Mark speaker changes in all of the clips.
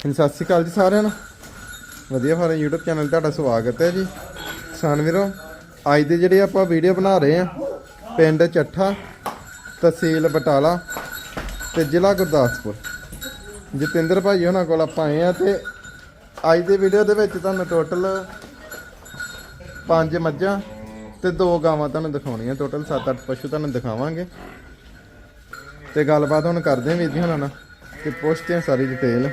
Speaker 1: ਹਾਂਜੀ, ਸਤਿ ਸ਼੍ਰੀ ਅਕਾਲ ਜੀ ਸਾਰਿਆਂ ਨੂੰ। ਵਧੀਆ ਫਾਰਮ YouTube ਚੈਨਲ ਤੁਹਾਡਾ ਸਵਾਗਤ ਹੈ ਜੀ। ਕਿਸਾਨ ਵੀਰੋ, ਅੱਜ ਦੇ ਜਿਹੜੇ ਆਪਾਂ ਵੀਡੀਓ ਬਣਾ ਰਹੇ ਆ ਪਿੰਡ ਚੱਠਾ, ਤਹਿਸੀਲ ਬਟਾਲਾ ਤੇ ਜ਼ਿਲ੍ਹਾ ਗੁਰਦਾਸਪੁਰ। ਜਤਿੰਦਰ ਭਾਈ ਉਹਨਾਂ ਕੋਲ ਆਪਾਂ ਆਏ ਆ ਤੇ ਅੱਜ ਦੇ ਵੀਡੀਓ ਦੇ ਵਿੱਚ ਤੁਹਾਨੂੰ ਟੋਟਲ ਪੰਜ ਮੱਝਾਂ ਤੇ ਦੋ ਗਾਵਾਂ ਤੁਹਾਨੂੰ ਦਿਖਾਉਣੀਆਂ। ਟੋਟਲ 7-8 ਪਸ਼ੂ ਤੁਹਾਨੂੰ ਦਿਖਾਵਾਂਗੇ। ਤੇ ਗੱਲਬਾਤ ਹੁਣ ਕਰਦੇ ਆਂ ਵੀਰ ਜੀ ਹੁਣਾਂ ਨਾਲ ਤੇ ਪੁੱਛਦੇ ਆਂ ਸਾਰੀ ਡਿਟੇਲ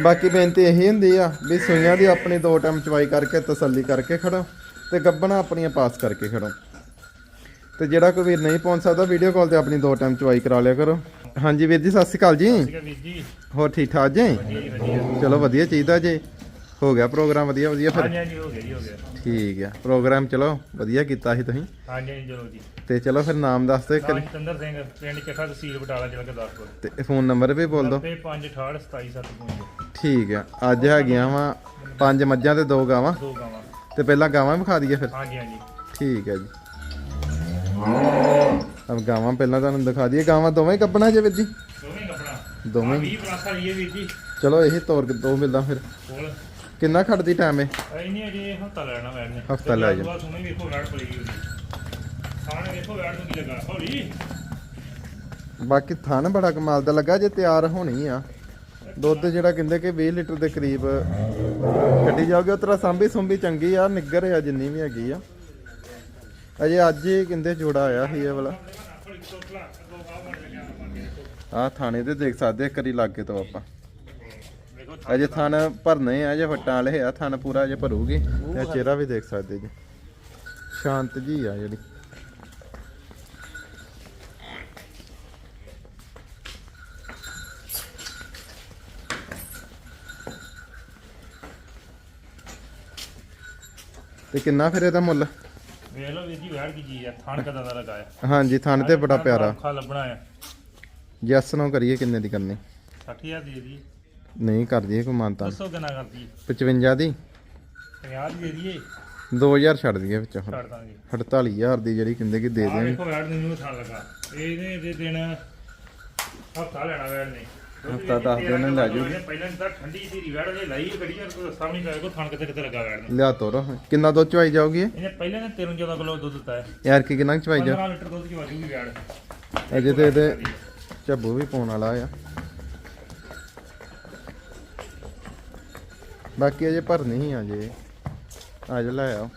Speaker 1: ਬਾਕੀ ਬੇਨਤੀ ਇਹੀ ਹੁੰਦੀ ਆ ਵੀ ਸੂਈਆਂ ਦੀ ਆਪਣੀ ਦੋ ਟਾਈਮ ਚਵਾਈ ਕਰਕੇ ਤਸੱਲੀ ਕਰਕੇ ਖੜੋ ਤੇ ਗੱਬਣਾ ਆਪਣੀਆਂ ਪਾਸ ਕਰਕੇ ਖੜੋ। ਤੇ ਜਿਹੜਾ ਕੋਈ ਵੀਰ ਨਹੀਂ ਪਹੁੰਚ ਸਕਦਾ ਵੀਡੀਓ ਕਾਲ ਤੇ ਆਪਣੀ ਦੋ ਟਾਈਮ ਚਵਾਈ ਕਰਾ ਲਿਆ ਕਰੋ। ਹਾਂਜੀ ਵੀਰ ਜੀ ਸਤਿ ਸ਼੍ਰੀ ਅਕਾਲ ਜੀ। ਹੋਰ ਠੀਕ ਠਾਕ ਜੀ? ਚਲੋ ਵਧੀਆ ਚਾਹੀਦਾ ਜੀ। ਹੋ ਗਿਆ ਪ੍ਰੋਗਰਾਮ ਵਧੀਆ ਵਧੀਆ ਫਿਰ।
Speaker 2: ਹਾਂਜੀ ਹਾਂਜੀ ਹੋ ਗਿਆ ਜੀ ਹੋ ਗਿਆ।
Speaker 1: ਠੀਕ ਆ ਪ੍ਰੋਗਰਾਮ ਚਲੋ ਵਧੀਆ ਕੀਤਾ ਸੀ ਤੁਸੀਂ।
Speaker 2: ਹਾਂਜੀ ਹਾਂਜੀ ਚਲੋ ਜੀ।
Speaker 1: ਤੇ ਚਲੋ ਫਿਰ ਨਾਮ ਦੱਸ ਦਿਓ ਇੱਕ
Speaker 2: ਰਾਜਤੰਦਰ ਸਿੰਘ ਪਿੰਡ ਚੱਠਾ ਤਹਿਸੀਲ ਬਟਾਲਾ ਜ਼ਿਲ੍ਹਾ ਗੁਰਦਾਸਪੁਰ।
Speaker 1: ਤੇ ਫੋਨ ਨੰਬਰ ਵੀ ਬੋਲ ਦਿਓ।
Speaker 2: 9568
Speaker 1: ਠੀਕ ਆ। ਅੱਜ ਹੈਗੀਆਂ ਵਾ ਪੰਜ ਮੱਝਾਂ ਤੇ ਦੋ ਗਾਵਾਂ।
Speaker 2: ਦੋ ਗਾਵਾਂ।
Speaker 1: ਤੇ ਪਹਿਲਾਂ ਗਾਵਾਂ ਵਿਖਾ ਦਈਏ ਫਿਰ।
Speaker 2: ਹਾਂਜੀ ਹਾਂਜੀ।
Speaker 1: ਠੀਕ ਹੈ ਜੀ। ਅਬ ਗਾਵਾਂ ਪਹਿਲਾਂ ਤੁਹਾਨੂੰ ਦਿਖਾ ਦਈਏ। ਗਾਵਾਂ ਦੋਵੇਂ ਕੱਪਣਾ ਜੇ ਵੀਰ ਜੀ?
Speaker 2: ਦੋਵੇਂ ਕੱਪੜਾ
Speaker 1: ਦੋਵੇਂ। ਹੀ।
Speaker 2: 20 ਪਲੱਸ ਵਾਲੀ ਵੀਰ ਜੀ।
Speaker 1: ਚਲੋ ਇਹੀ ਤੋਰ ਕੇ ਦੋ ਮਿਲਦਾ ਫਿਰ।
Speaker 2: ਕੋਲ
Speaker 1: ਕਿੰਨਾ ਖੜਦੀ ਟਾਈਮ ਹੈ
Speaker 2: ਨਹੀਂ ਅਜੇ ਹਫਤਾ ਲੈਣਾ ਮੈਂ
Speaker 1: ਹਫ਼ਤਾ ਲੈ ਜਾ।
Speaker 2: ਬਾਅਦ ਸੁਣੇ ਵੇਖੋ ਵੈੜ ਪੜੀ ਗਈ ਖਾਣੇ ਵੇਖੋ ਵੈੜ ਨੂੰ ਕੀ ਲੱਗਾ ਹੌਲੀ।
Speaker 1: ਬਾਕੀ ਥਣ ਬੜਾ ਕਮਾਲ ਦਾ ਲੱਗਾ, ਜੇ ਤਿਆਰ ਹੋਣੀ ਆ। ਦੁੱਧ ਜਿਹੜਾ ਕਹਿੰਦੇ ਕਿ 20 ਲੀਟਰ ਦੇ ਕਰੀਬ ਕੱਢੀ ਜਾਓਗੇ ਉਤਰਾ ਸਾਂਭੀ ਸੁੰਭੀ ਚੰਗੀ ਆ, ਨਿੱਗਰ ਆ ਜਿੰਨੀ ਵੀ ਹੈਗੀ ਆ। ਅਜੇ ਅੱਜ ਹੀ ਕਹਿੰਦੇ ਜੋੜਾ ਆਇਆ ਸੀ ਇਹ ਵਾਲਾ। ਆ ਥਾਣੇ ਤੇ ਦੇਖ ਸਕਦੇ ਇੱਕ ਵਾਰੀ ਲਾਗੇ ਤੋਂ ਆਪਾਂ। ਅਜੇ ਥਣ ਭਰਨੇ ਆ ਜੇ ਫੱਟਾਂ ਵਾਲੇ ਆ, ਥਣ ਪੂਰਾ ਜੇ ਭਰੂਗੀ। ਤੇ ਚਿਹਰਾ ਵੀ ਦੇਖ ਸਕਦੇ ਜੀ। ਸ਼ਾਂਤ ਜੀ ਆ ਜਿਹੜੀ। ਤੇ ਕਿੰਨਾ ਫਿਰ ਇਹਦਾ ਮੁੱਲ?
Speaker 2: ਵੇਖ ਲਓ ਵੀਰ ਜੀ ਵੈੜ ਕੀ ਚੀਜ਼ ਆ ਥਣ ਕਦਾਂ ਦਾ ਲਗਾਇਆ।
Speaker 1: ਹਾਂਜੀ ਥਣ ਤੇ ਬੜਾ ਪਿਆਰਾ।
Speaker 2: ਔਖਾ ਲੱਭਣਾ ਆ।
Speaker 1: ਜੈਸ ਨੂੰ ਕਰੀਏ ਕਿੰਨੇ ਦੀ ਕਰਨੀ?
Speaker 2: 60000 ਦੇ ਦੀ
Speaker 1: ਨਹੀਂ ਕਰ ਦਈਏ ਕੋਈ ਮਾਨਤਾ
Speaker 2: ਦੱਸੋ ਕਿੰਨਾ ਕਰਦੀ
Speaker 1: 55 ਦੀ?
Speaker 2: 50 ਦੀ ਦਈਏ
Speaker 1: 2000 ਛੱਡ ਦਈਏ ਵਿੱਚੋਂ
Speaker 2: ਛੱਡ ਦਾਂਗੇ।
Speaker 1: 48000 ਦੀ ਜਿਹੜੀ ਕਹਿੰਦੇ ਕਿ ਦੇ ਦੇਣ
Speaker 2: ਵੇਖੋ ਵੈੜ ਨੂੰ ਨੂੰ ਥਾਂ ਲਗਾ। ਇਹਨੇ ਦੇ ਦਿਨ ਹਫਤਾ ਲੈਣਾ ਵੈੜ ਨੇ।
Speaker 1: ਹਫ਼ਤਾ ਦਸ ਦਿਨ ਲੈ ਜਾਊਗੀ।
Speaker 2: ਪਹਿਲਾਂ ਤਾਂ ਠੰਡੀ ਦੀ ਵੈੜ ਨੇ ਲਾਈ ਖੜੀ ਆ ਕੋਈ ਸਾਹਮਣੇ ਕਾ ਕੋ ਥਣ ਕਿਤੇ ਕਿਤੇ ਲੱਗਾ ਵੈੜ ਨੇ।
Speaker 1: ਲਿਆ ਤੋਰ। ਕਿੰਨਾ ਦੁੱਧ ਚਵਾਈ ਜਾਊਗੀ ਇਹ?
Speaker 2: ਇਹਨੇ ਪਹਿਲਾਂ ਨੇ 13 14 ਕਿਲੋ ਦੁੱਧ ਦਿੱਤਾ ਹੈ।
Speaker 1: ਯਾਰ ਕੀ ਕਿੰਨਾ ਕੁ ਚਵਾਈ ਜਾ
Speaker 2: 15 ਲੀਟਰ ਦੁੱਧ ਦੀ ਵਾਜੂਗੀ ਵੈੜ।
Speaker 1: ਅਜੇ ਤੇ ਇਹਦੇ ਝੱਬੂ ਵੀ ਪਾਉਣ ਵਾਲਾ ਆ। ਬਾਕੀ ਅਜੇ ਭਰਨੀ ਹੀ ਆ ਜੇ ਅੱਜ ਲੈ ਆਓ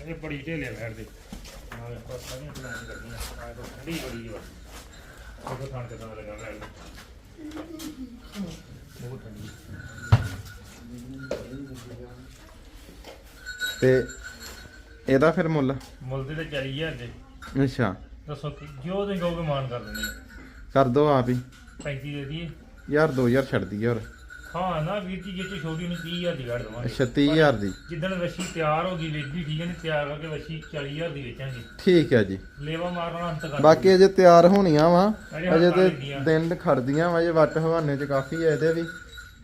Speaker 2: ਇਹ ਬੜੀ ਢੇਲੇ ਵੈੜ ਦੇ ਆ ਵੇਖੋ ਸਾਰੀਆਂ ਪਲਾਨ ਕਰਦੀਆਂ ਆ ਵੇਖੋ ਠੰਡੀ ਬੜੀ ਵਾ ਉਹ ਥਣ ਕਿਦਾਂ ਦਾ ਲੱਗਾ ਵੈੜ ਨੂੰ ਬਹੁਤ ਠੰਡੀ
Speaker 1: ਤੇ ਇਹਦਾ ਫਿਰ ਮੁੱਲ?
Speaker 2: ਮੁੱਲ ਦੇ ਤੇ 40000 ਦੇ।
Speaker 1: ਅੱਛਾ।
Speaker 2: ਦੱਸੋ ਕਿ ਜੋ ਤੁਸੀਂ ਕਹੋਗੇ ਮਾਨ ਕਰ ਦਿੰਦੇ
Speaker 1: ਕਰ ਦੋ ਆਪ ਹੀ।
Speaker 2: 35 ਦੇ ਦਈਏ।
Speaker 1: ਯਾਰ 2000 ਛੱਡ ਦਈਏ ਹੋਰ
Speaker 2: ਹਾਂ ਨਾ ਵੀਰ ਜੀ ਜੇ ਤੇ ਛੋਟੀ ਨੂੰ 30000 ਦੀ ਵੈੜ ਦਵਾਂਗੇ।
Speaker 1: 36000 ਦੀ।
Speaker 2: ਜਿੱਦਣ ਵੱਛੀ ਤਿਆਰ ਹੋ ਗਈ ਵੇਚੀ ਠੀਕ ਹੈ ਨਹੀਂ ਤਿਆਰ ਕਰਕੇ ਵੱਛੀ 40000 ਦੀ ਵੇਚਾਂਗੇ।
Speaker 1: ਠੀਕ ਹੈ ਜੀ।
Speaker 2: ਲੇਵਾ ਮਾਰਨਾ ਅੰਤ ਕਰ
Speaker 1: ਬਾਕੀ ਅਜੇ ਤਿਆਰ ਹੋਣੀਆਂ ਵਾ।
Speaker 2: ਅਜੇ
Speaker 1: ਤੇ। ਦਿਨ ਖੜਦੀਆਂ ਵਾ ਜੇ ਵੱਟ ਹਵਾਨੇ ਚ ਕਾਫੀ ਹੈ ਇਹਦੇ ਵੀ।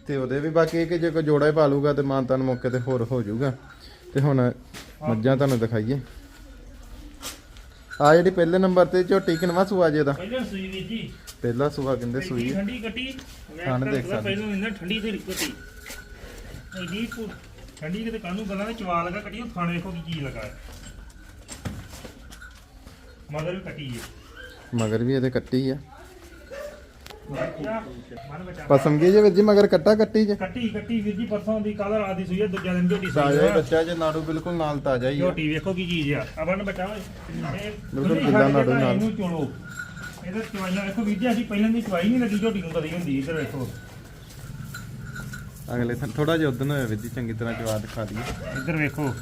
Speaker 1: ਤੇ ਉਹਦੇ ਵੀ ਬਾਕੀ ਕਿ ਜੇ ਕੋਈ ਜੋੜਾ ਹੀ ਪਾ ਲੂਗਾ ਤੇ ਮਾਨਤਾਂ ਨੂੰ ਮੌਕੇ ਤੇ ਹੋਰ ਹੋ ਜਾਊਗਾ। ਤੇ ਹੁਣ ਮੱਝਾਂ ਤੁਹਾਨੂੰ ਦਿਖਾਈਏ। ਆ ਜਿਹੜੀ ਪਹਿਲੇ ਨੰਬਰ ਤੇ ਝੋਟੀ ਕਿਨਵਾ ਸੂਆ ਜੇ ਦਾ
Speaker 2: ਪਹਿਲਾਂ ਸੂਈ ਵੀਰ ਜੀ।
Speaker 1: ਪਹਿਲਾ ਸੂਆ ਕਹਿੰਦੇ ਸੂਈ।
Speaker 2: ਇੰਨੀ ਠੰਡੀ ਕੱਟੀ ਤਾਂ
Speaker 1: ਦੇਖ ਸਕਦੇ।
Speaker 2: ਪਹਿਲਾਂ ਇੰਨਾ ਠੰਡੀ ਤੇ ਕੱਟੀ। ਭੂ- ਠੰਡੀ ਕਿਤੇ ਕਾਨੂੰ ਗੱਲਾਂ ਵਿੱਚ ਚਵਾ ਲਗਾ ਕੱਟੀ ਉਹ ਖਾਣੇ ਵੇਖੋ ਕੀ ਚੀਜ਼ ਲਗਾ ਹੈ। ਮਗਰ ਵੀ ਕੱਟੀ ਹੈ।
Speaker 1: ਮਗਰ ਵੀ ਇਹਦੇ ਕੱਟੀ ਆ। ਪਸਮ ਗਈ ਜੇ ਵੀਰ ਜੀ? ਮਗਰ ਕੱਟਾ ਕੱਟੀ ਜੇ।
Speaker 2: ਕੱਟੀ ਕੱਟੀ ਵੀਰ ਜੀ ਪਰਸੋਂ ਦੀ ਕੱਲ ਰਾਤ ਦੀ ਸੂਈ ਹੈ ਦੂਜਾ ਦਿਨ ਝੋਟੀ ਸੂਈ
Speaker 1: ਤਾਜ਼ਾ ਹੀ
Speaker 2: ਹੈ।
Speaker 1: ਬੱਚਾ ਜੇ ਨਾੜੂ ਬਿਲਕੁਲ ਨਾਲ ਤਾਜ਼ਾ ਹੀ ਆ
Speaker 2: ਝੋਟੀ ਵੇਖੋ ਕੀ ਚੀਜ਼ ਆ। ਆਪਣ ਬਚਾ ਓਏ। ਇਹ
Speaker 1: ਬਿਲਕੁਲ
Speaker 2: ਕੇ
Speaker 1: ਨਾੜੂ ਨਾਲ।
Speaker 2: ਇਹਨੂੰ ਚੋਲੋ ਇਹਦੇ ਚਵਾਈਆਂ ਵੇਖੋ ਵੀਰ ਜੀ ਅਸੀਂ ਪਹਿਲਾਂ ਦੀ ਚਵਾਈ ਨਹੀਂ ਲੱਗੀ ਝੋਟੀ ਨੂੰ ਕਦੀ ਹੁੰਦੀ ਇੱਧਰ ਵੇਖੋ।
Speaker 1: ਅਗਲੇ ਥੋੜਾ ਜਿਹਾ ਉਦਨ ਹੋਇਆ ਵੀਰ ਜੀ ਚੰਗੀ ਤਰ੍ਹਾਂ ਜਵਾ ਦਿਖਾ ਦਈਏ।
Speaker 2: ਇੱਧਰ ਵੇਖੋ।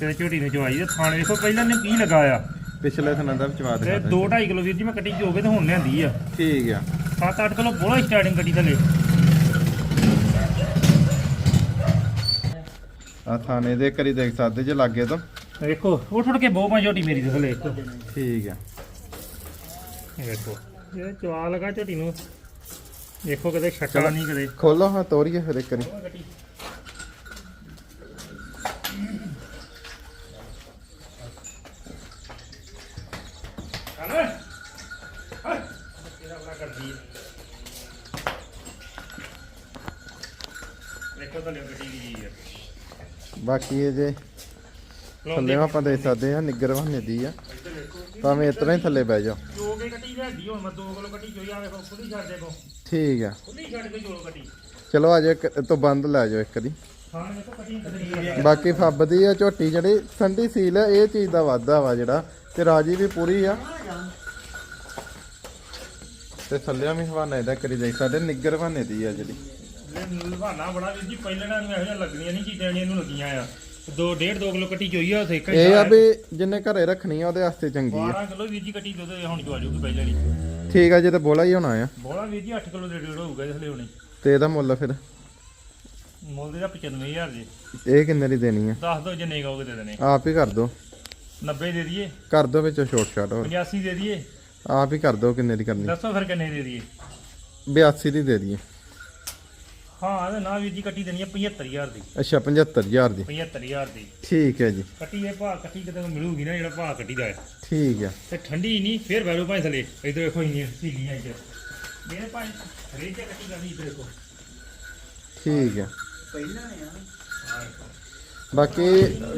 Speaker 2: ਤੇ ਝੋਟੀ ਨੇ ਚਵਾਈ ਤੇ ਥਾਣ ਵੇਖੋ ਪਹਿਲਾਂ ਨੇ ਕੀ ਲਗਾਇਆ?
Speaker 1: ਪਿਛਲੇ ਥਣਾ ਦਾ ਵੀ ਜਵਾ
Speaker 2: ਤੇ
Speaker 1: ਦਿਖਾ
Speaker 2: 2 2.5 ਕਿਲੋ ਵੀਰ ਜੀ ਮੈਂ ਕੱਟੀ ਜੋਗੇ ਤੇ ਹੁਣ ਲਿਆਂਦੀ ਆ।
Speaker 1: ਠੀਕ ਆ।
Speaker 2: 7-8 ਕਿਲੋ ਬੋਲਾ ਸਟਾਰਟਿੰਗ ਕੱਟੀ ਥੱਲੇ।
Speaker 1: ਆ ਥਾਣੇ ਦੇ ਕਰੀ ਦੇਖ ਸਕਦੇ ਜੇ ਲਾਗੇ ਤੋਂ।
Speaker 2: ਵੇਖੋ ਉੱਠ ਉੱਠ ਕੇ ਬਹੁ ਪਾ ਝੋਟੀ ਮੇਰੀ ਦੇ ਥੱਲੇ ਇੱਕ
Speaker 1: ਠੀਕ ਆ।
Speaker 2: ਇਹ ਵੇਖੋ ਇਹ ਚਵਾ ਲਗਾ ਝੋਟੀ ਨੂੰ। ਦੇਖੋ ਕਦੇ ਛੱਟਾ ਨਹੀਂ ਕਦੇ
Speaker 1: ਖੋਲੋ ਹਾਂ ਤੋਰੀਏ ਫਿਰ ਇੱਕ ਵਾਰੀ
Speaker 2: ਉਹ ਕੱਟੀ ਹਲੇ ਹਾਂ ਤੇਰਾ ਬੜਾ ਕਰਦੀ ਹੈ ਦੇਖੋ ਤਾਂ ਲਿਓ ਗੱਡੀ ਦੀ ਜੀ ਹੈ
Speaker 1: ਬਾਕੀ ਇਹ ਜੇ ਥੱਲੇ ਆਪਾਂ ਦੇ ਸਕਦੇ ਆ ਨਿੱਗਰ ਬਹਾਨੇ ਦੀ ਆ। ਭਾਵੇਂ ਇਸ ਤਰ੍ਹਾਂ ਹੀ ਥੱਲੇ ਬਹਿ
Speaker 2: ਜੋ ਕੇ ਕੱਟੀ ਲਿਆਂਦੀ ਹੁਣ ਮੈਂ 2 ਕਿਲੋ ਕੱਟੀ ਚੋਈ ਆ ਵੇਖੋ ਖੁੱਲੀ ਛੱਡ ਦੇ ਕੋ
Speaker 1: ਠੀਕ ਆ।
Speaker 2: ਖੁੱਲੀ ਛੱਡ ਕੇ ਜੋੜ ਕੱਟੀ
Speaker 1: ਚਲੋ ਆ ਇਹ ਤੋਂ ਬੰਦ ਲੈ ਜਾਓ ਇੱਕ ਦੀ। ਬਾਕੀ ਫੱਬਦੀ ਆ ਝੋਟੀ ਜਿਹੜੀ ਠੰਡੀ ਸੀਲ ਆ ਇਹ ਚੀਜ਼ ਦਾ ਵਾਧਾ ਵਾ ਜਿਹੜਾ ਤੇ ਰਾਜੀ ਵੀ ਪੂਰੀ ਆ। ਤੇ ਥੱਲਿਆਂ ਵੀ ਹਵਾਨਾ ਇਹਦਾ ਕਰੀ ਜਾਈ ਸਾਡੇ ਨਿੱਗਰ ਬਹਾਨੇ ਦੀ ਆ ਜਿਹੜੀ।
Speaker 2: ਇਹ ਲਵਾਨਾ ਬੜਾ ਵੀਰ ਜੀ ਪਹਿਲਾਂ ਨੂੰ ਇਹੋ ਜਿਹੀਆਂ ਲੱਗਣੀਆਂ ਨਹੀਂ ਚੀਜ਼ਾਂ ਜਿਹੜੀਆਂ ਇਹਨੂੰ ਲੱਗੀਆਂ ਆ। ਦੋ ਡੇਢ ਦੋ ਕਿਲੋ ਕੱਟੀ ਚੋਈ ਆ ਉਥੇ ਇੱਕ
Speaker 1: ਇਹ ਆ ਵੀ ਜਿੰਨੇ ਘਰੇ ਰੱਖਣੀ ਆ ਉਹਦੇ ਵਾਸਤੇ ਚੰਗੀ ਆ।
Speaker 2: 12 ਕਿਲੋ ਵੀਰ ਜੀ ਕੱਟੀ ਦੁੱਧ ਹੁਣ ਚਵਾ ਜੂਗੀ ਪਹਿਲਾਂ ਵਾਲੀ।
Speaker 1: ਠੀਕ ਆ ਜੇ ਤੇ ਬੋਲਾ ਹੀ ਹੋਣਾ ਆ।
Speaker 2: ਬੋਲਾ ਵੀਰ ਜੀ 8 ਕਿਲੋ ਦੇ ਡੇਢ ਹੋਊਗਾ ਇਸ ਲਈ ਹੁਣੇ।
Speaker 1: ਤੇ ਇਹਦਾ ਮੁੱਲ ਫਿਰ?
Speaker 2: ਮੁੱਲ ਦੇ ਦਾ 95000 ਜੀ।
Speaker 1: ਇਹ ਕਿੰਨੇ ਦੀ ਦੇਣੀ ਆ?
Speaker 2: ਦੱਸ ਦਿਓ ਜਿੰਨੇ ਕਹੋਗੇ ਦੇ ਦੇਣੇ।
Speaker 1: ਆਪ ਹੀ ਕਰ ਦੋ।
Speaker 2: 90 ਦੇ ਦਈਏ।
Speaker 1: ਕਰ ਦੋ ਵਿੱਚੋਂ ਛੋਟ ਛਾਟ ਹੋਰ।
Speaker 2: 85 ਦੇ ਦਈਏ।
Speaker 1: ਆਪ ਹੀ ਕਰ ਦੋ ਕਿੰਨੇ ਦੀ ਕਰਨੀ।
Speaker 2: ਦੱਸੋ ਫਿਰ ਕਿੰਨੇ ਦੇ ਦਈਏ।
Speaker 1: 82 ਦੀ ਦੇ ਦਈਏ।
Speaker 2: ਹਾਂ ਤੇ ਨਾ ਵੀਰ ਜੀ ਕੱਟੀ ਦੇਣੀ ਆ 75000 ਦੀ।
Speaker 1: ਅੱਛਾ 75000 ਦੀ।
Speaker 2: 75000 ਦੀ।
Speaker 1: ਠੀਕ ਹੈ ਜੀ।
Speaker 2: ਕੱਟੀ ਇਹ ਭਾਅ ਕੱਟੀ ਕਿਤੇ ਮਿਲੂਗੀ ਨਾ ਜਿਹੜਾ ਭਾਅ ਕੱਟੀ ਦਾ ਹੈ।
Speaker 1: ਠੀਕ ਆ
Speaker 2: ਤੇ ਠੰਡੀ ਨਹੀਂ ਫੇਰ ਵੈਰੂ ਭਾਈ ਥਲੇ। ਇਧਰ ਵੇਖੋ ਇੰਨੀ ਸੀਲੀਆਂ ਇੱਧਰ। ਮੇਰੇ ਭਾਈ ਰੇਜ ਕੱਟੀ ਕਰਨੀ ਇੱਧਰ ਦੇਖੋ
Speaker 1: ਠੀਕ ਆ। ਬਾਕੀ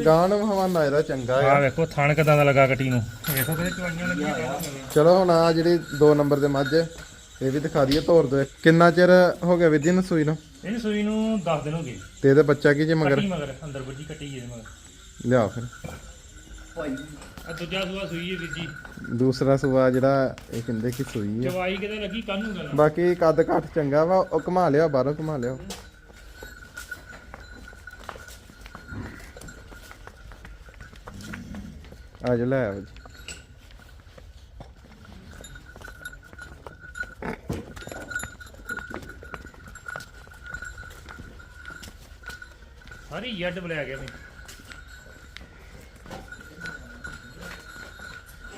Speaker 1: ਗਾਣ ਹਵਾਨਾ ਇਹਦਾ ਚੰਗਾ
Speaker 2: ਆ।
Speaker 1: ਆ
Speaker 2: ਵੇਖੋ ਥਣ ਕਿਦਾਂ ਦਾ ਲੱਗਾ ਕੱਟੀ ਨੂੰ। ਵੇਖੋ ਕਿਤੇ ਚਵਾਈਆਂ ਲੱਗੀਆਂ।
Speaker 1: ਚਲੋ ਹੁਣ ਆ ਜਿਹੜੀ 2 ਨੰਬਰ ਦੇ ਮੱਝ। ਇਹ ਵੀ ਦਿਖਾ ਦਈਏ ਤੋਰ ਦੋ ਕਿੰਨਾ ਚਿਰ ਹੋ ਗਿਆ ਵਿਧੀ ਨੂੰ ਸੂਈ ਨੂੰ?
Speaker 2: ਇਹਨੂੰ ਸੂਈ ਨੂੰ 10 ਦਿਨ ਹੋ ਗਏ।
Speaker 1: ਤੇ ਇਹਦੇ ਬੱਚਾ ਕੀ ਜੇ ਮਗਰ?
Speaker 2: ਕੱਟੀ ਮਗਰ ਅੰਦਰ ਵੱਜੀ ਕੱਟੀ ਇਹਦੇ ਮਗਰ।
Speaker 1: ਲਿਆ ਫਿਰ।
Speaker 2: ਆ ਦੂਜਾ ਸੂਆ ਸੂਈ ਹੈ ਵੀਰ ਜੀ।
Speaker 1: ਦੂਸਰਾ ਸੂਆ ਜਿਹੜਾ ਇਹ ਕਹਿੰਦੇ ਕਿ ਸੂਈ ਆ
Speaker 2: ਚਵਾਈ ਕਿਤੇ ਲੱਗੀ ਕੱਲ ਨੂੰ ਗੱਲ।
Speaker 1: ਬਾਕੀ ਕੱਦ ਘੱਟ ਚੰਗਾ ਵਾ ਉਹ ਘੁਮਾ ਲਿਆ ਬਾਹਰੋਂ ਘੁਮਾ ਲਿਆ। ਆ ਜਾ ਲੈ ਆਓ ਜੀ।
Speaker 2: ਸਾਰੀ ਯੱਡ ਬਲਿਆ ਗਿਆ ਮੈਂ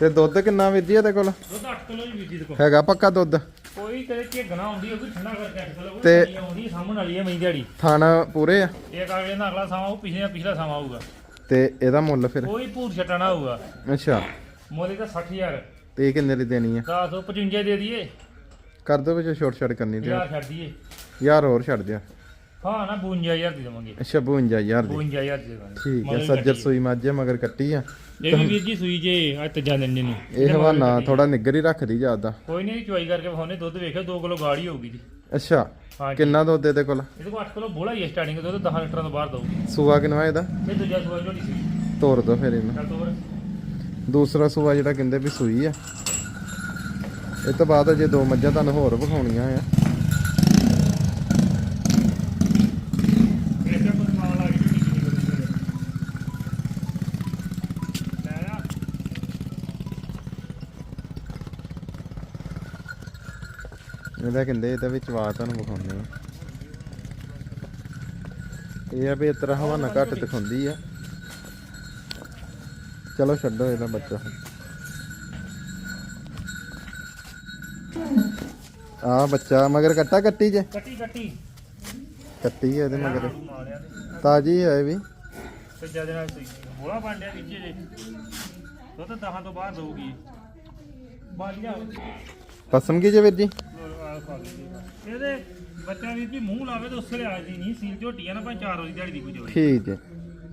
Speaker 1: ਤੇ ਦੁੱਧ ਕਿੰਨਾ ਵੀਰ ਜੀ ਇਹਦੇ ਕੋਲ?
Speaker 2: ਦੁੱਧ 8 ਕਿਲੋ ਹੀ ਵੀਰ ਜੀ ਦੇਖੋ
Speaker 1: ਹੈਗਾ ਪੱਕਾ ਦੁੱਧ?
Speaker 2: ਕੋਈ ਕਦੇ ਝੇਗਣਾ ਆਉਂਦੀ ਉਹ ਵੀ ਠੰਡਾ ਕਰਕੇ 8 ਕਿਲੋ ਤੇ- ਆਉਂਦੀ ਸਾਹਮਣ ਵਾਲੀ ਹੈ ਮਈ ਦਿਹਾੜੀ।
Speaker 1: ਥਣ ਪੂਰੇ ਆ?
Speaker 2: ਇਹ ਕਾਗਜ਼ ਦਾ ਅਗਲਾ ਸਮਾਂ ਉਹ ਪਿਛਲੇ ਪਿਛਲਾ ਸਮਾਂ ਆਊਗਾ।
Speaker 1: ਤੇ ਇਹਦਾ ਮੁੱਲ ਫਿਰ?
Speaker 2: ਕੋਈ ਭੂਰ ਛਟਣਾ ਹੋਊਗਾ
Speaker 1: ਅੱਛਾ।
Speaker 2: ਮੁੱਲ ਦਾ 60000
Speaker 1: ਤੇ ਇਹ ਕਿੰਨੇ ਦੀ ਦੇਣੀ ਆ?
Speaker 2: 10 55 ਦੇ ਦਈਏ।
Speaker 1: ਕਰ ਦੋ ਵਿੱਚ ਛੋਟ ਛੜ ਕਰਨੀ ਤੇ
Speaker 2: 1000 ਛੱਡ ਦਈਏ।
Speaker 1: ਯਾਰ ਹੋਰ ਛੱਡ ਦਿਆ
Speaker 2: ਹਾਂ ਨਾ 52000 ਦੀ ਦੇਵਾਂਗੇ।
Speaker 1: ਅੱਛਾ 52000 ਦੀ।
Speaker 2: 52000 ਦੀ ਦੇਵਾਂਗੇ।
Speaker 1: ਠੀਕ ਹੈ ਸੱਜਰ। ਸੂਈ ਮੱਝ ਮਗਰ ਕੱਟੀ ਆ।
Speaker 2: ਇਹ ਵੀ ਵੀਰ ਜੀ ਸੂਈ ਜੇ ਅੱਜ ਤੱਜਾ ਦਿੰਦੇ ਨੂੰ
Speaker 1: ਇਹ ਹਵਾਨਾ ਥੋੜਾ ਨਿੱਗਰ ਹੀ ਰੱਖਦੀ ਜ਼ਿਆਦਾ
Speaker 2: ਕੋਈ ਨਹੀਂ ਚੁਆਈ ਕਰਕੇ ਵਿਖਾਉਣੇ ਦੁੱਧ ਵੇਖਿਓ 2 ਕਿਲੋ ਗਾੜੀ ਹੋਊਗੀ ਜੀ।
Speaker 1: ਅੱਛਾ
Speaker 2: ਜੀ
Speaker 1: ਕਿੰਨਾ ਦੁੱਧ ਇਹਦੇ ਕੋਲ?
Speaker 2: ਇਹਦੇ ਕੋਲ 8 ਕਿਲੋ ਬੋਲਾ ਹੀ ਸਟਾਰਟਿੰਗ ਦੁੱਧ 10 ਲੀਟਰਾਂ ਤੋਂ ਬਾਹਰ ਦਊਗੀ।
Speaker 1: ਸੂਆ ਕਿਨਵਾ ਇਹਦਾ?
Speaker 2: ਇਹ ਦੂਜਾ ਸੂਆ ਝੋਟੀ ਸੀ।
Speaker 1: ਤੋਰ ਦੋ ਫਿਰ ਇਹਨੂੰ। ਦੂਸਰਾ ਸੂਆ ਜਿਹੜਾ ਕਹਿੰਦੇ ਵੀ ਸੂਈ ਆ। ਇਹ ਤੋਂ ਬਾਅਦ ਜੇ ਦੋ ਮੱਝਾਂ ਤੁਹਾਨੂੰ ਹੋਰ ਵਿਖਾਉਣੀਆਂ ਆ
Speaker 2: ਇਹਦਾ ਕੋਈ ਮਾਲ ਆ ਗਈ ਝੋਟੀ ਕਿੰਨੀ ਬੜੀ ਹੈ ਲੈ ਆ
Speaker 1: ਇਹਦਾ ਕਹਿੰਦੇ ਇਹਦਾ ਵਿੱਚ ਵਾ ਤੁਹਾਨੂੰ ਵਿਖਾਉਂਦੇ ਆ ਇਹ ਆ ਵੀ ਇਸ ਤਰ੍ਹਾਂ ਹਵਾਨਾ ਘੱਟ ਦਿਖਾਉਂਦੀ ਆ। ਚਲੋ ਛੱਡੋ ਇਹਦਾ ਬੱਚਾ। ਆ ਬੱਚਾ ਮਗਰ ਕੱਟਾ ਕੱਟੀ ਜੇ?
Speaker 2: ਕੱਟੀ ਕੱਟੀ।
Speaker 1: ਕੱਟੀ ਹੈ ਇਹਦੇ ਮਗਰ।
Speaker 2: ਤੇ
Speaker 1: ਤਾਜੀ ਹੈ ਇਹ ਵੀ।
Speaker 2: ਤੇ ਜਦ ਨਾਲ ਸੂਈ ਬੋਲਾ ਪਾਂਡਿਆ ਵਿੱਚ ਜੇ 10 ਤੋਂ ਬਾਹਰ ਦਊਗੀ। ਬਾਹਰ ਜਾ।
Speaker 1: ਪਸਮ ਕੀ ਜੇ ਵੀਰ ਜੀ?
Speaker 2: ਇਹਦੇ ਬੱਚਾ ਵੀਰ ਜੀ ਮੂੰਹ ਲਾਵੇ ਤਾਂ ਉਸੇ ਲਿਆ ਦੀ ਨਹੀਂ ਸੀਲ ਝੋਟੀ ਆ ਨਾ ਭਾਵੇਂ 4 ਵਜੇ ਦਿਹਾੜੀ ਦੀ ਕੋਈ ਜੋਈ
Speaker 1: ਠੀਕ ਹੈ।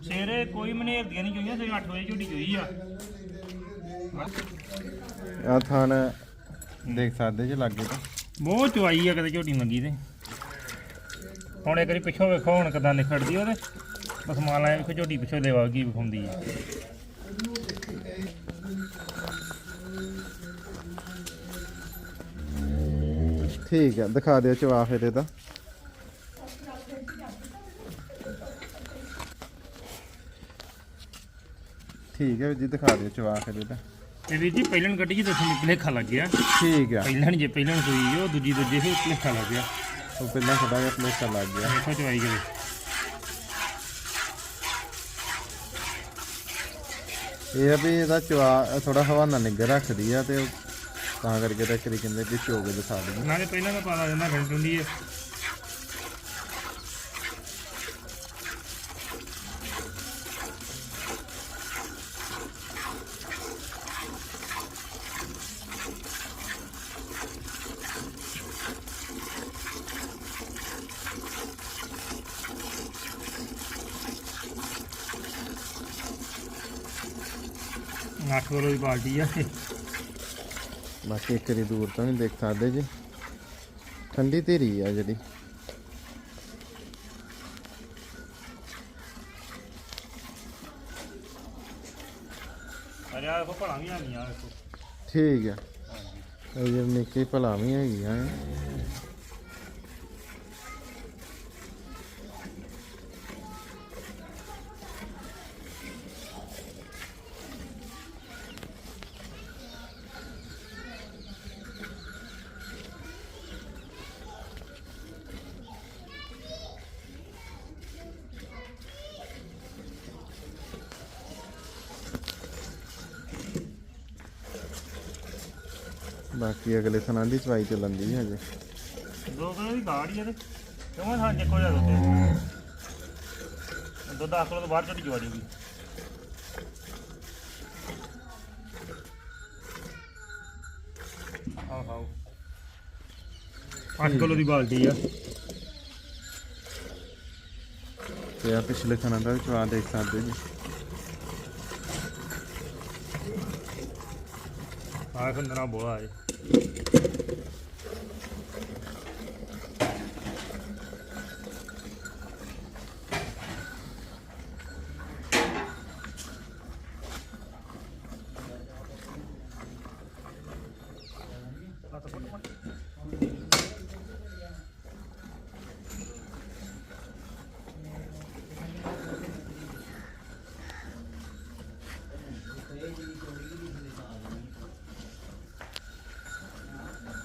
Speaker 2: ਸਵੇਰੇ ਕੋਈ ਮਨੇਰ ਦੀਆਂ ਨਹੀਂ ਚੋਈਆਂ ਸਵੇਰੇ 8 ਵਜੇ ਝੋਟੀ ਚੋਈ ਆ।
Speaker 1: ਆ ਥਾਨ ਦੇਖ ਸਕਦੇ ਜੇ ਲੱਗੇ ਤਾਂ।
Speaker 2: ਬਹੁਤ ਚਵਾਈ ਆ ਕਦੇ ਝੋਟੀ ਮੰਗੀ ਤੇ। ਹੁਣ ਇੱਕ ਵਾਰੀ ਪਿੱਛੋਂ ਵੇਖੋ ਹੁਣ ਕਿਦਾਂ ਨਿਖੜਦੀ ਉਹਦੇ। ਬਸ ਮਾਲ ਆਇਆ ਵੇਖੋ ਝੋਟੀ ਪਿੱਛੋਂ ਕੀ ਵਿਖਾਉਂਦੀ ਆ।
Speaker 1: ਠੀਕ ਹੈ ਦਿਖਾ ਦਿਓ ਚਵਾ ਫਿਰ ਇਹਦਾ। ਠੀਕ ਹੈ ਵੀਰ ਜੀ ਦਿਖਾ ਦਿਓ ਚਵਾ ਫਿਰ ਇਹਦਾ।
Speaker 2: ਤੇ ਵੀਰ ਜੀ ਪਹਿਲਣ ਗੱਡੀ ਚ ਦੱਸਣ ਭਲੇਖਾ ਲੱਗ ਗਿਆ।
Speaker 1: ਠੀਕ ਹੈ।
Speaker 2: ਪਹਿਲਣ ਜੇ ਪਹਿਲਣ ਸੋਈ ਉਹ ਦੂਜੀ ਦੂਜੇ ਫਿਰ ਭਲੇਖਾ ਲੱਗ ਗਿਆ।
Speaker 1: ਉਹ ਪਹਿਲਾਂ ਥੋੜਾ ਜਿਹਾ ਪਲੇਸਾ ਲੱਗ ਗਿਆ।
Speaker 2: ਵੇਖੋ ਚਵਾਈ ਕਰੇ
Speaker 1: ਇਹ ਆ ਵੀ ਇਹਦਾ ਚਵਾ ਥੋੜਾ ਹਵਾਨਾ ਨਿੱਗਰ ਰੱਖਦੀ ਆ ਤੇ ਤਾਂ ਕਰਕੇ ਤਾਂ ਕਰੀ ਕਹਿੰਦੇ ਕਿ ਚੋਗੇ ਦਿਖਾ ਦਈਏ।
Speaker 2: ਨਾਲੇ ਪਹਿਲਾਂ ਤਾਂ ਪਤਾ ਜਾਂਦਾ ਫਿੰਟ ਹੁੰਦੀ ਹੈ ਅੱਠ ਕਿਲੋ ਦੀ ਪਾਰਟੀ ਆ।
Speaker 1: ਬਾਕੀ ਇੱਕ ਦੂਰ ਤੋਂ ਵੀ ਦੇਖ ਸਕਦੇ ਜੀ। ਠੰਡੀ ਧੀਰੀ ਆ ਜਿਹੜੀ।
Speaker 2: ਅਰੇ ਆ ਦੇਖੋ ਭਲਾ ਵੀ ਆਣੀ ਆ ਦੇਖੋ।
Speaker 1: ਠੀਕ ਆ। ਇਹ ਜਿਹੜੀ ਨਿੱਕੀ ਭਲਾ ਵੀ ਹੈਗੀਆਂ ਬਾਕੀ ਅਗਲੇ ਥਣਾਂ ਦੀ ਚਵਾਈ ਚੱਲਣ ਦੀ ਹਜੇ।
Speaker 2: ਦੋ ਕਿਲੋ ਦੀ ਗਾੜੀ ਆ ਤੇ ਕਿਉਂ ਹਾਂ ਜੇ ਕੋਈ ਜਾ ਦੁੱਧ ਦੁੱਧ 10 ਕਿਲੋ ਤੋਂ ਬਾਹਰ ਝੜੀ ਜਵਾ ਜੂਗੀ। ਆਓ ਆਓ। 8 ਕਿਲੋ ਦੀ ਬਾਲਟੀ ਆ।
Speaker 1: ਤੇ ਆ ਪਿਛਲੇ ਥਣਾਂ ਦਾ ਵੀ ਚਵਾ ਦੇਖ ਸਕਦੇ ਜੀ।
Speaker 2: ਆ ਖੰਦਰਾ ਬੋਲਾ ਏ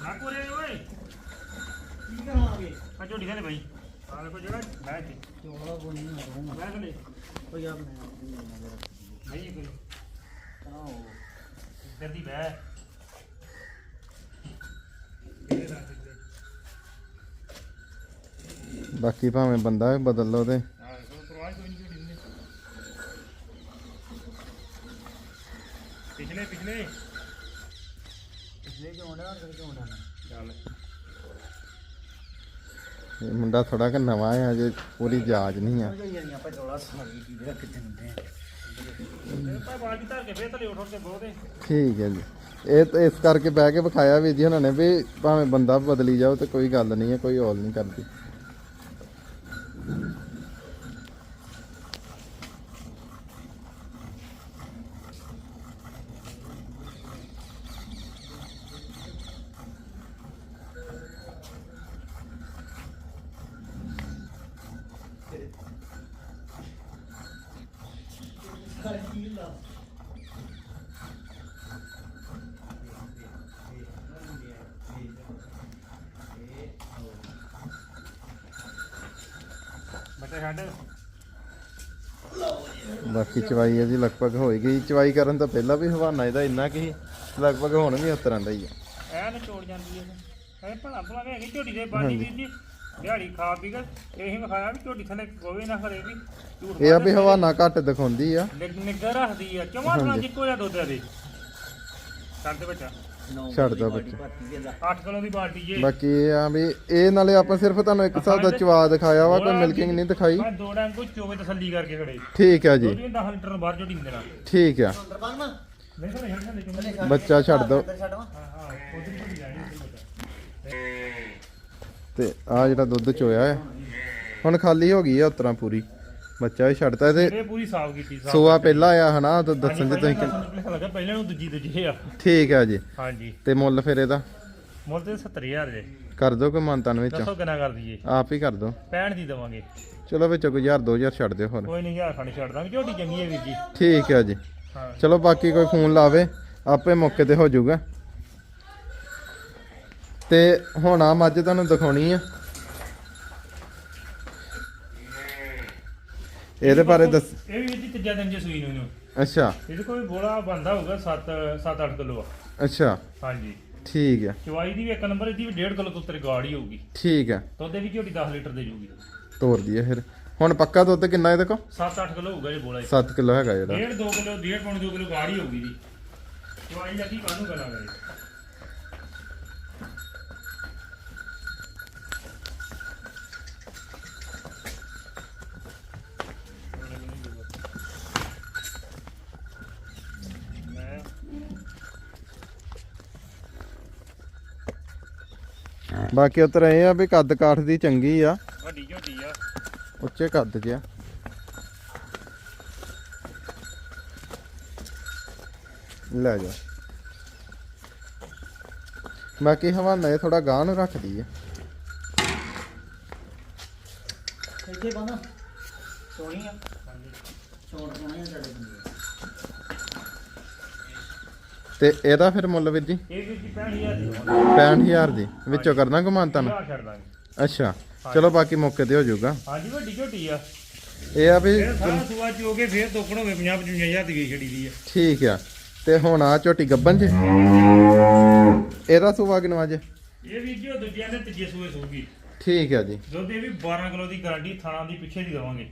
Speaker 2: ਨਾ ਕੋਰੇ ਓਏ
Speaker 3: ਕੀ ਕਰਾਂਗੇ
Speaker 2: ਆ ਝੋਟੀ ਥਲੇ ਬਈ। ਆ ਦੇਖੋ ਜਿਹੜਾ ਬੈਠ ਤੇ
Speaker 3: ਚੋਲਾ ਕੋ ਨਹੀਂ ਮਾਰੂੰਗਾ
Speaker 2: ਬੈਠ ਲੈ।
Speaker 3: ਕੋਈ ਯਾਰ ਮੈਂ
Speaker 2: ਨਹੀਂ ਕੋਈ।
Speaker 3: ਆਓ
Speaker 2: ਇੱਧਰ ਦੀ ਬਹਿ। ਕਿਹੜੇ ਰੰਗ ਦੇ
Speaker 1: ਬਾਕੀ ਭਾਵੇਂ ਬੰਦਾ ਵੀ ਬਦਲ ਲਓ ਤੇ
Speaker 2: ਹਾਂ ਕੋਈ ਪਰਵਾਹ ਕੋਈ ਨਹੀਂ ਝੋਟੀ ਹੁੰਦੀ। ਪਿਛਲੇ ਪਿਛਲੇ।
Speaker 3: ਪਿਛਲੇ ਕਿਉਂ ਡਾਂ ਕਰ ਕਿਉਂ ਡਾਂ
Speaker 2: ਚੱਲ।
Speaker 1: ਇਹ ਮੁੰਡਾ ਥੋੜਾ ਕਿ ਨਵਾਂ ਆ ਜੇ ਪੂਰੀ ਜਾਜ ਨਹੀਂ ਆ। ਠੀਕ ਹੈ ਜੀ। ਇਹ ਤਾਂ ਇਸ ਕਰਕੇ ਬਹਿ ਕੇ ਵਿਖਾਇਆ ਵੀ ਜੀ ਉਹਨਾਂ ਨੇ ਵੀ ਭਾਵੇਂ ਬੰਦਾ ਬਦਲੀ ਜਾਓ ਤੇ ਕੋਈ ਗੱਲ ਨਹੀਂ ਹੈ, ਕੋਈ ਹੌਲ ਨਹੀਂ ਕਰਦੀ। ਬਾਕੀ ਚਵਾਈ ਇਹਦੀ ਲਗਭਗ ਹੋਈ ਗਈ। ਚਵਾਈ ਕਰਨ ਤੋਂ ਪਹਿਲਾਂ ਵੀ ਹਵਾਨਾ ਇਹਦਾ ਇੰਨਾ ਕਿ ਲਗਭਗ ਹੁਣ ਵੀ ਉਸ ਤਰ੍ਹਾਂ ਦਾ ਹੀ ਆ।
Speaker 2: ਐ ਨਾ ਚੋੜ ਜਾਂਦੀ ਹੈ ਐ ਭਲਾ ਭਲਾ ਹੈਗੀ ਝੋਟੀ ਦੇ ਬਾਜੀ ਵੀਰ ਜੀ ਦਿਹਾੜੀ ਖਾ ਪੀ ਕੇ ਇਹੀ ਵਿਖਾਇਆ ਵੀ ਝੋਟੀ ਥਲੇ ਕੋਈ ਨਾ ਕਰੇ ਵੀ ਝੂਠ
Speaker 1: ਇਹ ਆ ਵੀ ਹਵਾਨਾ ਘੱਟ ਦਿਖਾਉਂਦੀ ਆ।
Speaker 2: ਨਿਗ ਨਿੱਗਰ ਰੱਖਦੀ ਆ। ਚਵਾਂ ਨਾ ਜਿੱਕੋ ਜਿਹਾ ਦੁੱਧ ਆ ਦੇ ਛੱਡ ਦੇ ਬੱਚਾ।
Speaker 1: ਛੱਡ ਦਿਓ ਬੱਚੇ।
Speaker 2: 8 ਕਿਲੋ ਦੀ ਬਾਲਟੀ ਜੇ।
Speaker 1: ਬਾਕੀ ਇਹ ਆ ਵੀ ਇਹ ਨਾਲੇ ਆਪਾਂ ਸਿਰਫ ਤੁਹਾਨੂੰ ਇੱਕ ਹਿਸਾਬ ਦਾ ਚਵਾ ਦਿਖਾਇਆ ਵਾ ਕੋਈ ਮਿਲਕਿੰਗ ਨਹੀਂ ਦਿਖਾਈ।
Speaker 2: ਮੈਂ ਦੋ ਡੰਗ ਕੋ ਚੋਵੇ ਤਸੱਲੀ ਕਰਕੇ ਖੜੇ।
Speaker 1: ਠੀਕ ਆ ਜੀ।
Speaker 2: ਦੁੱਧ ਵੀ 10 ਲੀਟਰ ਬਾਹਰ ਝੋਟੀ ਨਹੀਂ ਦੇਣਾ
Speaker 1: ਠੀਕ ਆ
Speaker 2: ਛੱਡ ਦੇ ਚੁੰਮੇ
Speaker 1: ਬੱਚਾ ਛੱਡ
Speaker 3: ਛੱਡਵਾ
Speaker 2: ਹਾਂ ਹਾਂ ਉਧਰ ਝੋਟੀ ਜਾਣੀ ਬੱਚਾ।
Speaker 1: ਤੇ ਆ ਜਿਹੜਾ ਦੁੱਧ ਚੋਇਆ ਹੈ ਹੁਣ ਖਾਲੀ ਹੋ ਗਈ ਆ ਉਤਰਾ ਪੂਰੀ। ਬੱਚਾ ਵੀ ਛੱਡਤਾ ਤੇ
Speaker 2: ਇਹ ਪੂਰੀ ਸਾਫ਼ ਕੀਤੀ ਸਾਫ਼
Speaker 1: ਸੋਆ ਪਹਿਲਾਂ ਆਇਆ ਹਨਾ? ਤਾਂ ਦੱਸਣ ਚ ਤੁਸੀਂ ਕਿ-
Speaker 2: ਲੱਗਾ ਪਹਿਲਾਂ ਨੂੰ ਦੂਜੀ ਦੂਜੀ ਆ।
Speaker 1: ਠੀਕ ਆ ਜੀ।
Speaker 2: ਹਾਂਜੀ।
Speaker 1: ਤੇ ਮੁੱਲ ਫਿਰ ਇਹਦਾ?
Speaker 2: ਮੁੱਲ ਤੇ 70000 ਜੇ।
Speaker 1: ਕਰ ਦੋ ਕੋਈ ਮੰਤਨ ਵਿੱਚ।
Speaker 2: ਦੱਸੋ ਕਿੰਨਾ ਕਰ ਦਈਏ।
Speaker 1: ਆਪ ਹੀ ਕਰ ਦੋ
Speaker 2: 65 ਦੀ ਦਵਾਂਗੇ।
Speaker 1: ਚਲੋ ਵਿੱਚ ਕੋਈ 1000 2000 ਛੱਡ ਦਿਓ ਹੋਰ।
Speaker 2: ਕੋਈ ਨਹੀਂ ਹਜ਼ਾਰ ਖਾਣੀ ਛੱਡ ਦਾਂਗੇ। ਝੋਟੀ ਚੰਗੀ ਹੈ ਵੀਰ ਜੀ।
Speaker 1: ਠੀਕ ਆ ਜੀ।
Speaker 2: ਹਾਂ।
Speaker 1: ਚਲੋ ਬਾਕੀ ਕੋਈ ਫੋਨ ਲਾਵੇ ਆਪੇ ਮੌਕੇ ਤੇ ਹੋ ਜਾਊਗਾ। ਤੇ ਹੁਣ ਆ ਮੱਝ ਤੁਹਾਨੂੰ ਦਿਖਾਉਣੀ ਆ। ਇਹਦੇ ਬਾਰੇ ਦੱਸ।
Speaker 2: ਇਹ ਵੀ ਜੀ ਤੀਜਾ ਦਿਨ ਜੇ ਸੂਈ ਨੂੰ।
Speaker 1: ਅੱਛਾ।
Speaker 2: ਇਹਦੇ ਕੋਲ ਬੋਲਾ ਬੰਦਾ ਹੋਊਗਾ 7 7 8 ਕਿਲੋ ਆ।
Speaker 1: ਅੱਛਾ।
Speaker 2: ਹਾਂਜੀ।
Speaker 1: ਠੀਕ ਆ।
Speaker 2: ਚਵਾਈ ਦੀ ਵੀ ਇੱਕ ਨੰਬਰ ਇਹਦੀ ਵੀ 1.5 ਕਿਲੋ ਤੋਂ ਉੱਤੇ ਗਾੜ ਹੀ ਹੋਊਗੀ।
Speaker 1: ਠੀਕ ਆ।
Speaker 2: ਦੁੱਧ ਦੀ ਵੀ ਝੋਟੀ 10 ਲੀਟਰ ਦੇ ਜੂਗੀ।
Speaker 1: ਤੋਰ ਦਈਏ ਫਿਰ। ਹੁਣ ਪੱਕਾ ਦੁੱਧ ਕਿੰਨਾ ਇਹਦੇ ਕੋਲ?
Speaker 2: 7-8 ਕਿਲੋ ਹੋਊਗਾ ਜੇ ਬੋਲਾ
Speaker 1: 7 ਕਿਲੋ ਹੈਗਾ ਜਿਹੜਾ
Speaker 2: 1.5 2 ਕਿਲੋ 1.5 ਪੌਣ 2 ਕਿਲੋ ਗਾੜ ਹੀ ਹੋਊਗੀ ਜੀ ਚਵਾਈ ਲੱਗੀ ਕਾਹਨੂੰ ਕਰਾਂਗੇ?
Speaker 1: ਬਾਕੀ ਉਤਰ ਇਹ ਆ ਵੀ ਕੱਦ ਕਾਠ ਦੀ ਚੰਗੀ ਆ।
Speaker 2: ਵੱਡੀ ਝੋਟੀ ਆ।
Speaker 1: ਉੱਚੇ ਕੱਦ 'ਚ ਆ। ਲੈ ਜਾ। ਬਾਕੀ ਹਵਾਨਾ ਇਹ ਥੋੜਾ ਨੂੰ ਰੱਖਦੀ ਆ
Speaker 3: ਇੱਥੇ ਬੰਦਾ ਸੋਹਣੀ ਆ ਛੋੜ ਸੋਹਣੀ ਆ ਸਾਡੇ ਬੰਦੇ
Speaker 1: ਤੇ ਇਹਦਾ ਫਿਰ ਮੁੱਲ ਵੀਰ ਜੀ?
Speaker 2: ਇਹ ਵੀ ਜੀ 65000 ਦੀ। ਹੋਣੀ
Speaker 1: 65000 ਦੀ। ਵਿੱਚੋਂ ਕਰਨਾ ਨਾ
Speaker 2: ਆ ਛੱਡ ਦਾਂਗੇ।
Speaker 1: ਅੱਛਾ ਚਲੋ ਬਾਕੀ ਮੌਕੇ ਤੇ ਹੋ ਜਾਊਗਾ।
Speaker 2: ਹਾਂਜੀ ਵੱਡੀ ਝੋਟੀ ਆ।
Speaker 1: ਇਹ ਆ ਵੀ
Speaker 2: ਇਹ ਸਾਰਾ ਸੂਆ ਚ ਹੋ ਕੇ ਫੇਰ ਤੋਕੜ ਹੋਵੇ 50 55000 ਦੀ ਗਈ ਛੜੀ ਦੀ ਆ।
Speaker 1: ਠੀਕ ਆ। ਤੇ ਹੁਣ ਆ ਝੋਟੀ ਗੱਬਨ ਚ ਇਹਦਾ ਸੁਭਾ ਕਿਨਵਾ ਜੇ?
Speaker 2: ਇਹ ਵੀ ਜੀ ਉਹ ਦੂਜਿਆਂ ਦੇ ਤੀਜੇ ਸੂਏ ਸੂਗੀ।
Speaker 1: ਠੀਕ ਆ ਜੀ।
Speaker 2: ਦੁੱਧ ਇਹ ਵੀ 12 ਕਿਲੋ ਦੀ ਗਾਰੰਟੀ ਥਾਣਾ ਦੀ ਪਿੱਛੇ ਦੀ ਦਵਾਂਗੇ।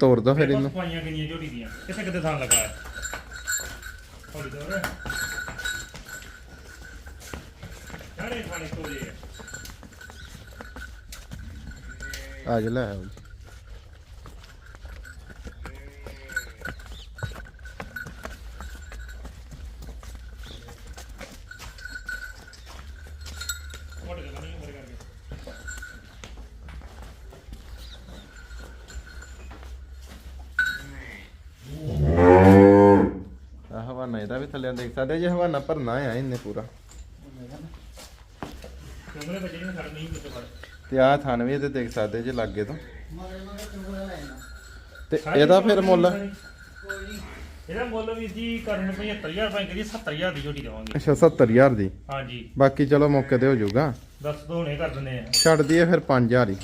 Speaker 1: ਤੋਰ ਦੋ ਫਿਰ ਇਹਨੂੰ।
Speaker 2: ਸਫਾਈਆਂ ਕਿੰਨੀਆਂ ਝੋਟੀ ਦੀਆਂ। ਕਿੱਥੇ ਕਿੱਥੇ ਥਾਂ ਲੱਗਾ। ਹੈ ਹੌਲੀ ਦੋਰੇ ਸਾਰੇ ਥਾਣੇ ਕੋਲੇ ਆ
Speaker 1: ਆ ਜਾ ਲੈ ਆਓ। ਜੀ।
Speaker 2: ਮੋਟੇ ਜਗ੍ਹਾ ਨਹੀਂ ਮੋਟੇ ਕਰਕੇ।
Speaker 1: ਆ ਹਵਾਨਾ ਇਹਦਾ ਵੀ ਥੱਲੇ ਦੇਖ ਸਕਦੇ ਜੇ ਹਵਾਨਾ ਭਰਨਾ ਆ ਇਹਨੇ ਪੂਰਾ
Speaker 2: ਕਿਉਂਕਿ ਬੱਚੇ ਨੇ ਛੱਡ ਨਹੀਂ ਕਿਤੇ ਫੜ
Speaker 1: ਤੇ ਆ ਥਣ ਵੀ ਇਹਦੇ ਦੇਖ ਸਕਦੇ ਜੇ ਲੱਗੇ ਤੋਂ। ਤੇ ਇਹਦਾ ਫਿਰ ਮੁੱਲ?
Speaker 3: ਨਹੀਂ
Speaker 2: ਇਹਦਾ ਮੁੱਲ ਵੀ ਜੀ ਕਰਨ 75000 ਰੁਪਏ ਕਰੀ 70000 ਦੀ ਝੋਟੀ ਦੇਵਾਂਗੇ।
Speaker 1: ਅੱਛਾ 70000 ਦੀ?
Speaker 2: ਹਾਂਜੀ।
Speaker 1: ਬਾਕੀ ਚਲੋ ਮੌਕੇ ਤੇ ਹੋ ਜਾਊਗਾ।
Speaker 2: ਦੱਸ ਦੋ ਹੁਣੇ ਕਰ ਦਿੰਦੇ ਆ।
Speaker 1: ਛੱਡ ਦਈਏ ਫਿਰ 5000 ਹੀ।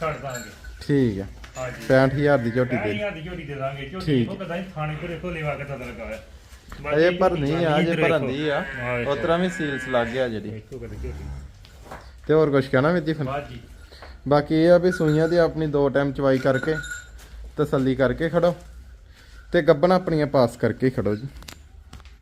Speaker 2: ਛੱਡ ਦਾਂਗੇ।
Speaker 1: ਠੀਕ ਆ।
Speaker 2: ਹਾਂਜੀ।
Speaker 1: 65000 ਦੀ ਝੋਟੀ ਦੇ
Speaker 2: 60000 ਦੀ ਝੋਟੀ ਦੇ ਦਾਂਗੇ। ਝੋਟੀ। ਉਹ ਕਦਾਂ ਥਾਣੇ ਤੇ ਕੇ ਤਾਂ
Speaker 1: ਭਰਨੀ ਆ ਅਜੇ ਭਰਨੀ ਆ। ਉਤਰਾ ਵੀ ਸੀਲਸ ਲੱਗ ਗਿਆ ਜਿਹੜੀ। ਤੇ ਹੋਰ ਕੁਝ ਕਹਿਣਾ ਵੀਰ ਜੀ ਫਿਰ?
Speaker 2: ਜੀ।
Speaker 1: ਬਾਕੀ ਇਹ ਆ ਵੀ ਸੂਈਆਂ ਦੀ ਆਪਣੀ ਦੋ ਟਾਈਮ ਚਵਾਈ ਕਰਕੇ ਤਸੱਲੀ ਕਰਕੇ ਖੜੋ ਤੇ ਗੱਬਣ ਆਪਣੀਆਂ ਪਾਸ ਕਰਕੇ ਖੜੋ ਜੀ।